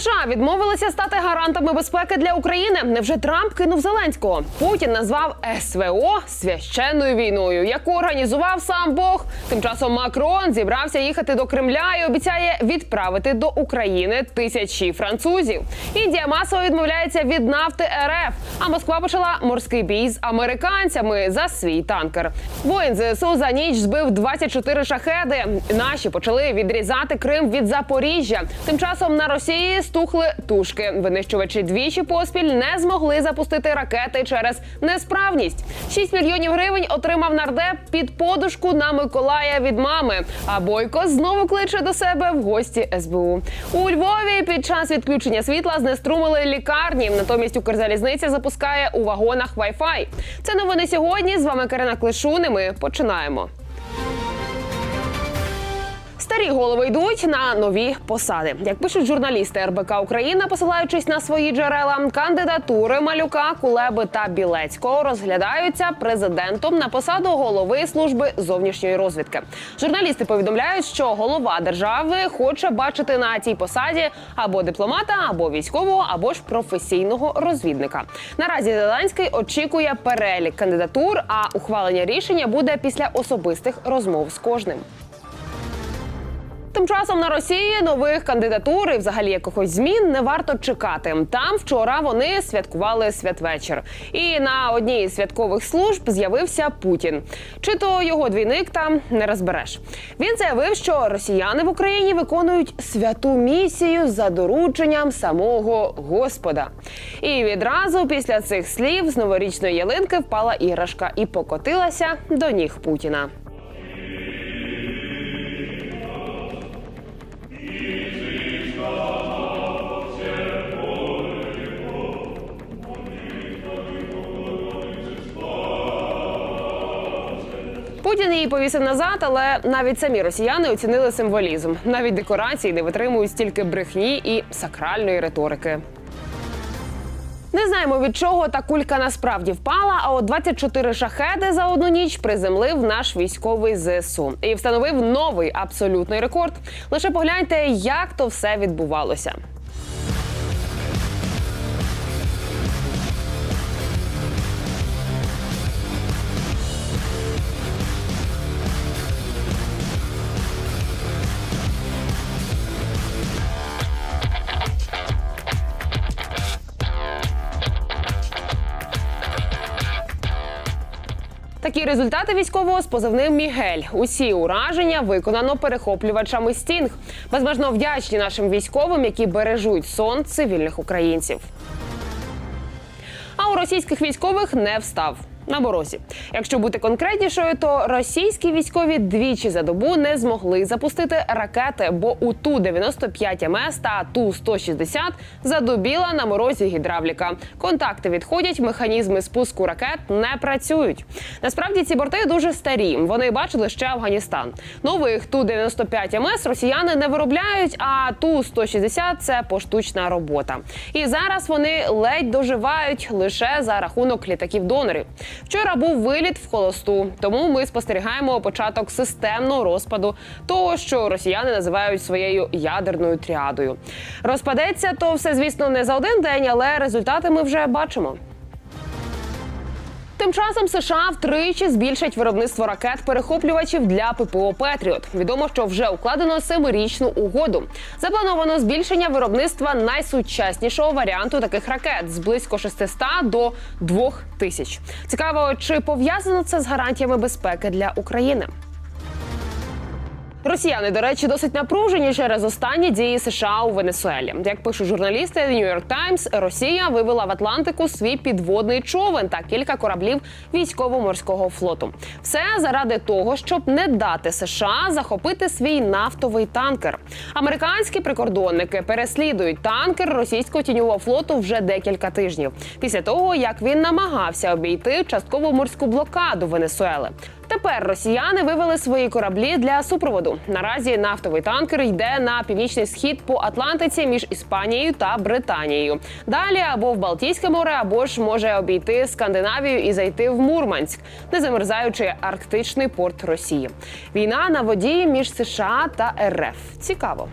США відмовилися стати гарантами безпеки для України. Невже Трамп кинув Зеленського? Путін назвав СВО священною війною, яку організував сам Бог. Тим часом Макрон зібрався їхати до Кремля і обіцяє відправити до України тисячі французів. Індія масово відмовляється від нафти РФ. А Москва почала морський бій з американцями за свій танкер. Воїн ЗСУ за ніч збив 24 шахеди. Наші почали відрізати Крим від Запоріжжя. Тим часом на Росії стухли тушки. Винищувачі двічі поспіль не змогли запустити ракети через несправність. 6 мільйонів гривень отримав нардеп під подушку на Миколая від мами. А Бойко знову кличе до себе в гості СБУ. У Львові під час відключення світла знеструмили лікарні. Натомість Укрзалізниця запускає у вагонах Wi-Fi. Це новини сьогодні. З вами Карина Клишун. і Ми починаємо. Старі голови йдуть на нові посади. Як пишуть журналісти РБК Україна, посилаючись на свої джерела, кандидатури Малюка, Кулеби та Білецького розглядаються президентом на посаду голови служби зовнішньої розвідки. Журналісти повідомляють, що голова держави хоче бачити на цій посаді або дипломата, або військового, або ж професійного розвідника. Наразі Зеленський очікує перелік кандидатур, а ухвалення рішення буде після особистих розмов з кожним. Тим часом на Росії нових кандидатур і взагалі якихось змін не варто чекати. Там вчора вони святкували святвечір, і на одній із святкових служб з'явився Путін. Чи то його двійник там не розбереш. Він заявив, що росіяни в Україні виконують святу місію за дорученням самого Господа. І відразу після цих слів з новорічної ялинки впала іграшка і покотилася до ніг Путіна. Путін її повісив назад, але навіть самі росіяни оцінили символізм. Навіть декорації не витримують стільки брехні і сакральної риторики. Не знаємо від чого та кулька насправді впала. А от 24 шахеди за одну ніч приземлив наш військовий зсу і встановив новий абсолютний рекорд. Лише погляньте, як то все відбувалося. Такі результати військового з позивним Мігель. Усі ураження виконано перехоплювачами стінг. Безмежно вдячні нашим військовим, які бережуть сон цивільних українців. А у російських військових не встав. На морозі. Якщо бути конкретнішою, то російські військові двічі за добу не змогли запустити ракети, бо у ту 95 МС та ту 160 задубіла на морозі гідравліка. Контакти відходять, механізми спуску ракет не працюють. Насправді ці борти дуже старі. Вони бачили ще Афганістан. Нових ту 95 МС росіяни не виробляють, а ту 160 – це поштучна робота. І зараз вони ледь доживають лише за рахунок літаків донорів. Вчора був виліт в холосту, тому ми спостерігаємо початок системного розпаду того, що росіяни називають своєю ядерною тріадою. Розпадеться то все, звісно, не за один день, але результати ми вже бачимо. Тим часом США втричі збільшать виробництво ракет-перехоплювачів для ППО Петріот. Відомо, що вже укладено семирічну угоду. Заплановано збільшення виробництва найсучаснішого варіанту таких ракет з близько 600 до 2000. Цікаво, чи пов'язано це з гарантіями безпеки для України. Росіяни, до речі, досить напружені через останні дії США у Венесуелі. Як пишуть журналісти New York Times, Росія вивела в Атлантику свій підводний човен та кілька кораблів військово-морського флоту. Все заради того, щоб не дати США захопити свій нафтовий танкер. Американські прикордонники переслідують танкер російського тіньового флоту вже декілька тижнів після того, як він намагався обійти часткову морську блокаду Венесуели. Тепер росіяни вивели свої кораблі для супроводу. Наразі нафтовий танкер йде на північний схід по Атлантиці між Іспанією та Британією. Далі або в Балтійське море, або ж може обійти Скандинавію і зайти в Мурманськ, не замерзаючи арктичний порт Росії. Війна на воді між США та РФ. Цікаво.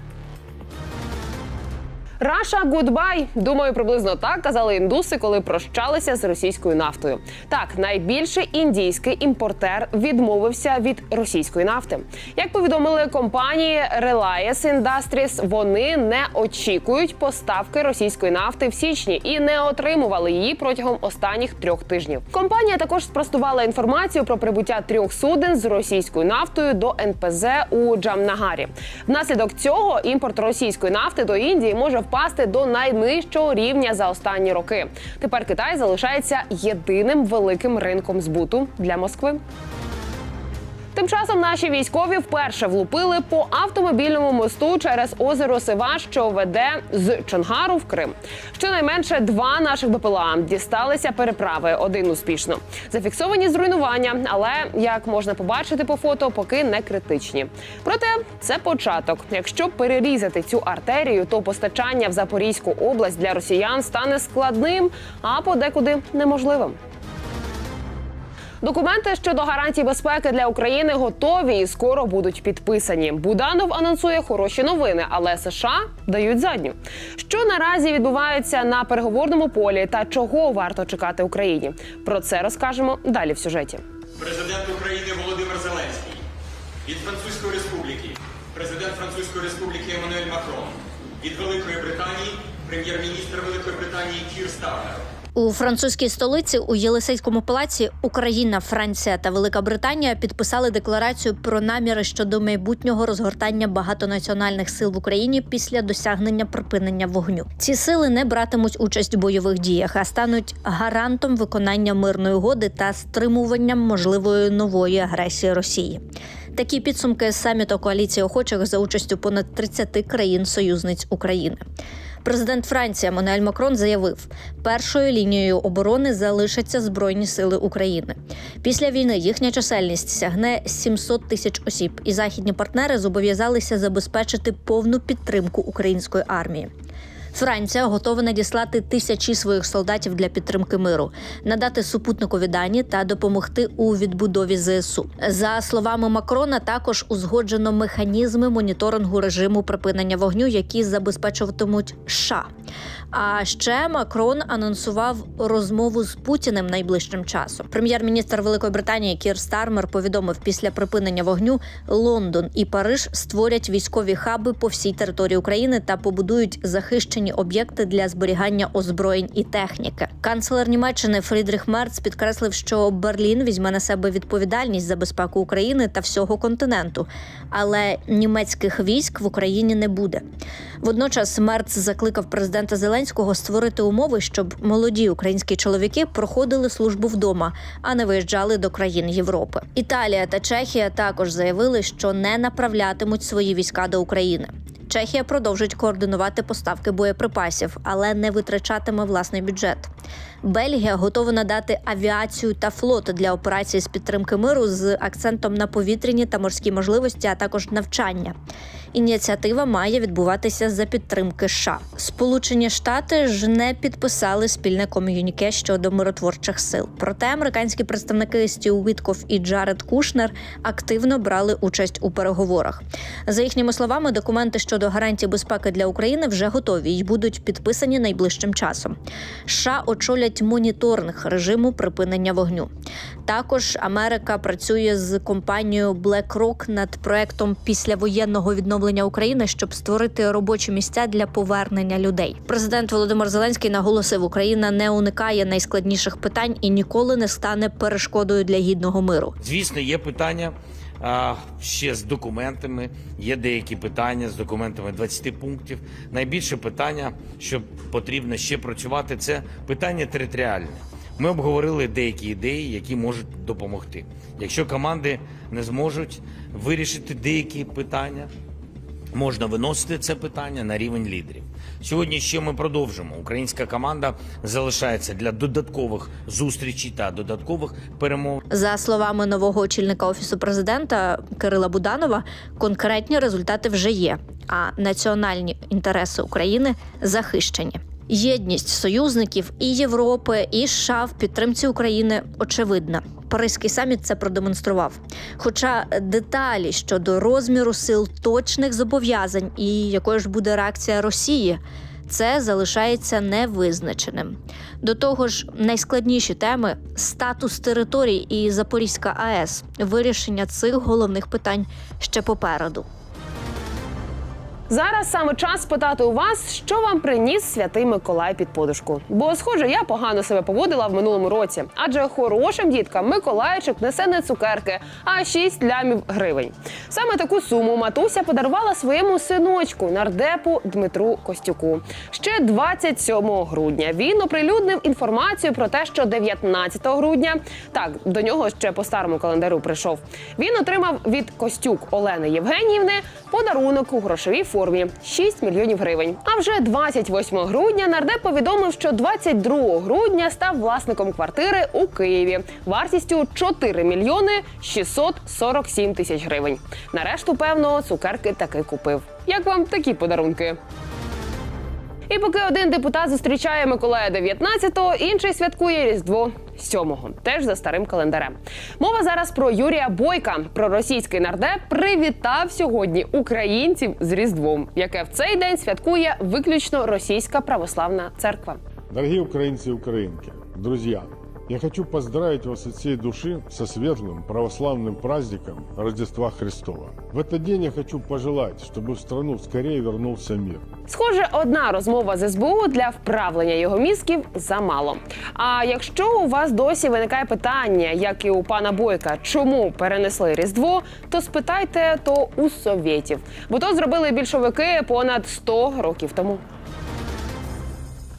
Раша гудбай. Думаю, приблизно так казали індуси, коли прощалися з російською нафтою. Так, найбільший індійський імпортер відмовився від російської нафти. Як повідомили компанії Reliance Industries, вони не очікують поставки російської нафти в січні і не отримували її протягом останніх трьох тижнів. Компанія також спростувала інформацію про прибуття трьох суден з російською нафтою до НПЗ у Джамнагарі. Внаслідок цього імпорт російської нафти до Індії може впасти до найнижчого рівня за останні роки. Тепер Китай залишається єдиним великим ринком збуту для Москви. Тим часом наші військові вперше влупили по автомобільному мосту через озеро Сива, що веде з Чонгару в Крим. Щонайменше два наших БПЛА дісталися переправи. Один успішно зафіксовані зруйнування, але як можна побачити по фото, поки не критичні. Проте це початок. Якщо перерізати цю артерію, то постачання в Запорізьку область для росіян стане складним, а подекуди неможливим. Документи щодо гарантій безпеки для України готові і скоро будуть підписані. Буданов анонсує хороші новини, але США дають задню. Що наразі відбувається на переговорному полі та чого варто чекати Україні? Про це розкажемо далі в сюжеті. Президент України Володимир Зеленський, від Французької Республіки, президент Французької Республіки Еммануель Макрон, від Великої Британії, прем'єр-міністр Великої Британії Кір Стармер. У французькій столиці у Єлисейському палаці Україна, Франція та Велика Британія підписали декларацію про наміри щодо майбутнього розгортання багатонаціональних сил в Україні після досягнення припинення вогню. Ці сили не братимуть участь у бойових діях, а стануть гарантом виконання мирної угоди та стримуванням можливої нової агресії Росії. Такі підсумки саміту коаліції охочих за участю понад 30 країн-союзниць України. Президент Франції Еммануель Макрон заявив, першою лінією оборони залишаться збройні сили України. Після війни їхня чисельність сягне 700 тисяч осіб, і західні партнери зобов'язалися забезпечити повну підтримку української армії. Франція готова надіслати тисячі своїх солдатів для підтримки миру, надати супутникові дані та допомогти у відбудові ЗСУ. За словами Макрона, також узгоджено механізми моніторингу режиму припинення вогню, які забезпечуватимуть США. А ще Макрон анонсував розмову з Путіним найближчим часом. Прем'єр-міністр Великої Британії Кір Стармер повідомив, після припинення вогню Лондон і Париж створять військові хаби по всій території України та побудують захищені об'єкти для зберігання озброєнь і техніки. Канцлер Німеччини Фрідріх Мерц підкреслив, що Берлін візьме на себе відповідальність за безпеку України та всього континенту, але німецьких військ в Україні не буде. Водночас Мерц закликав президента Зеленського створити умови, щоб молоді українські чоловіки проходили службу вдома, а не виїжджали до країн Європи. Італія та Чехія також заявили, що не направлятимуть свої війська до України. Чехія продовжить координувати поставки боєприпасів, але не витрачатиме власний бюджет. Бельгія готова надати авіацію та флот для операцій з підтримки миру з акцентом на повітряні та морські можливості, а також навчання. Ініціатива має відбуватися за підтримки США. Сполучені Штати ж не підписали спільне ком'юніке щодо миротворчих сил. Проте американські представники Стів Вітков і Джаред Кушнер активно брали участь у переговорах. За їхніми словами, документи щодо гарантій безпеки для України вже готові і будуть підписані найближчим часом. США очолять моніторинг режиму припинення вогню. Також Америка працює з компанією BlackRock над проектом післявоєнного відновлення України, щоб створити робочі місця для повернення людей. Президент Володимир Зеленський наголосив, Україна не уникає найскладніших питань і ніколи не стане перешкодою для гідного миру. Звісно, є питання а, ще з документами. Є деякі питання з документами 20 пунктів. Найбільше питання, що потрібно ще працювати, це питання територіальне. Ми обговорили деякі ідеї, які можуть допомогти. Якщо команди не зможуть вирішити деякі питання, можна виносити це питання на рівень лідерів. Сьогодні ще ми продовжимо. Українська команда залишається для додаткових зустрічей та додаткових перемов. За словами нового очільника офісу президента Кирила Буданова, конкретні результати вже є. А національні інтереси України захищені. Єдність союзників і Європи, і США в підтримці України очевидна. Паризький саміт це продемонстрував. Хоча деталі щодо розміру сил, точних зобов'язань і якою ж буде реакція Росії, це залишається невизначеним. До того ж, найскладніші теми статус територій і Запорізька АЕС. Вирішення цих головних питань ще попереду. Зараз саме час спитати у вас, що вам приніс святий Миколай під подушку. Бо, схоже, я погано себе поводила в минулому році, адже хорошим діткам Миколайчик несе не цукерки, а 6 лямів гривень. Саме таку суму матуся подарувала своєму синочку нардепу Дмитру Костюку. Ще 27 грудня він оприлюднив інформацію про те, що 19 грудня так до нього ще по старому календарю прийшов. Він отримав від Костюк Олени Євгеніївни подарунок у грошовій формі 6 мільйонів гривень. А вже 28 грудня нардеп повідомив, що 22 грудня став власником квартири у Києві вартістю 4 мільйони 647 тисяч гривень. Нарешту, певно, цукерки таки купив. Як вам такі подарунки? І поки один депутат зустрічає Миколая 19-го, інший святкує Різдво 7-го, теж за старим календарем. Мова зараз про Юрія Бойка. Проросійський нардеп привітав сьогодні українців з Різдвом, яке в цей день святкує виключно російська православна церква. Дорогі українці, українки, друзі, я хочу поздравить вас от всей души со светлым православным праздником Рождества Христова. В этот день я хочу пожелать, чтобы в страну скорее вернулся мир. Схоже, одна розмова з СБУ для вправлення його мізків замало. А якщо у вас досі виникає питання, як і у пана Бойка, чому перенесли Різдво, то спитайте то у совєтів, бо то зробили більшовики понад 100 років тому.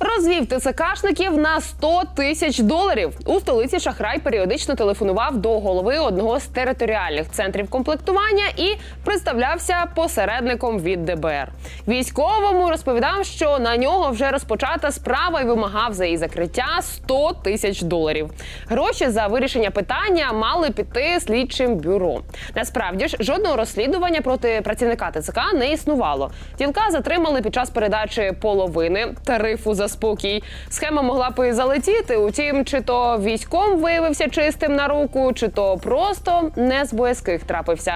Розвів ТЦКшників на 100 тисяч доларів. У столиці Шахрай періодично телефонував до голови одного з територіальних центрів комплектування і представлявся посередником від ДБР. Військовому розповідав, що на нього вже розпочата справа і вимагав за її закриття 100 тисяч доларів. Гроші за вирішення питання мали піти слідчим бюро. Насправді ж жодного розслідування проти працівника ТЦК не існувало. Ділка затримали під час передачі половини тарифу за спокій. Схема могла б і залетіти. Утім, чи то військом виявився чистим на руку, чи то просто не з боязких трапився.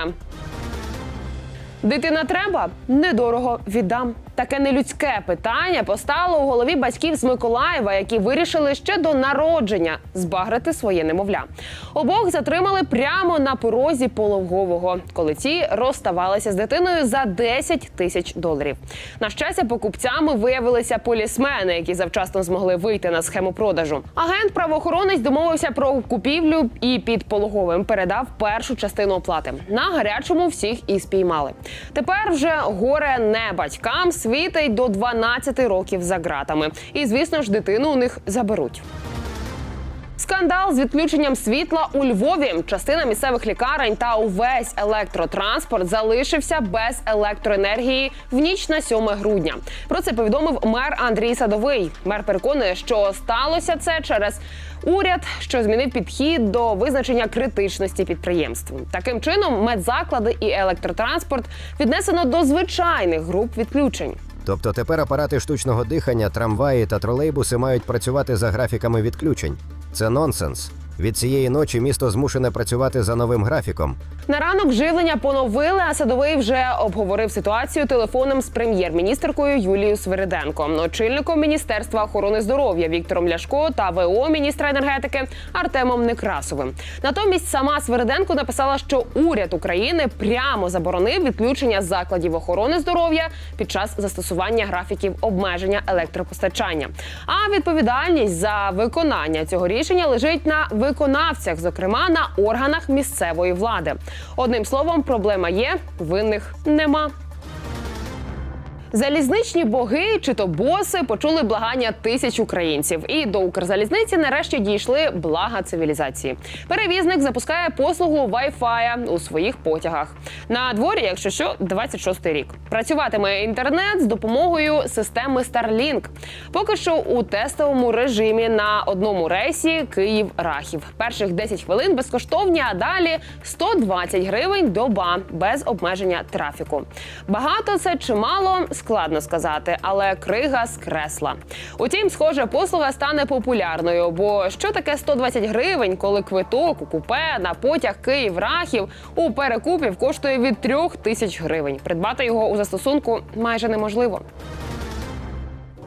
Дитина треба недорого віддам. Таке нелюдське питання постало у голові батьків з Миколаєва, які вирішили ще до народження збагрити своє немовля. Обох затримали прямо на порозі пологового, коли ті розставалися з дитиною за 10 тисяч доларів. На щастя, покупцями виявилися полісмени, які завчасно змогли вийти на схему продажу. Агент правоохоронець домовився про купівлю і під пологовим передав першу частину оплати. На гарячому всіх і спіймали. Тепер вже горе не батькам світить до 12 років за ґратами. І звісно ж, дитину у них заберуть. Скандал з відключенням світла у Львові. Частина місцевих лікарень та увесь електротранспорт залишився без електроенергії в ніч на 7 грудня. Про це повідомив мер Андрій Садовий. Мер переконує, що сталося це через уряд, що змінив підхід до визначення критичності підприємств. Таким чином, медзаклади і електротранспорт віднесено до звичайних груп відключень. Тобто тепер апарати штучного дихання, трамваї та тролейбуси мають працювати за графіками відключень. Це нонсенс. Від цієї ночі місто змушене працювати за новим графіком. На ранок живлення поновили, а садовий вже обговорив ситуацію телефоном з прем'єр-міністркою Юлією Свириденко, очільником міністерства охорони здоров'я Віктором Ляшко та ВО міністра енергетики Артемом Некрасовим. Натомість сама Свириденко написала, що уряд України прямо заборонив відключення закладів охорони здоров'я під час застосування графіків обмеження електропостачання. А відповідальність за виконання цього рішення лежить на виконавцях, зокрема на органах місцевої влади. Одним словом, проблема є, винних нема. Залізничні боги чи то боси почули благання тисяч українців, і до Укрзалізниці нарешті дійшли блага цивілізації. Перевізник запускає послугу Wi-Fi у своїх потягах. На дворі, якщо що, 26-й рік. Працюватиме інтернет з допомогою системи Starlink. Поки що у тестовому режимі на одному рейсі Київ-Рахів. Перших 10 хвилин безкоштовні, а далі 120 гривень доба без обмеження трафіку. Багато це чи мало складно сказати, але крига з кресла. Утім, схоже, послуга стане популярною. Бо що таке 120 гривень, коли квиток у купе на потяг Київ-Рахів у перекупів коштує від трьох тисяч гривень. Придбати його у застосунку майже неможливо.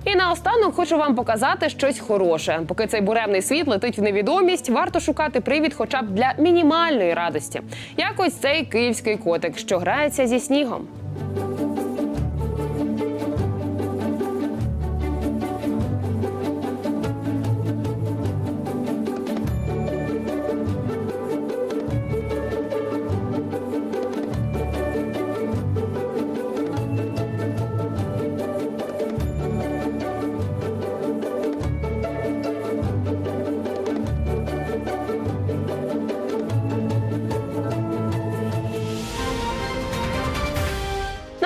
І наостанок хочу вам показати щось хороше. Поки цей буремний світ летить в невідомість, варто шукати привід, хоча б для мінімальної радості. Як ось цей київський котик, що грається зі снігом.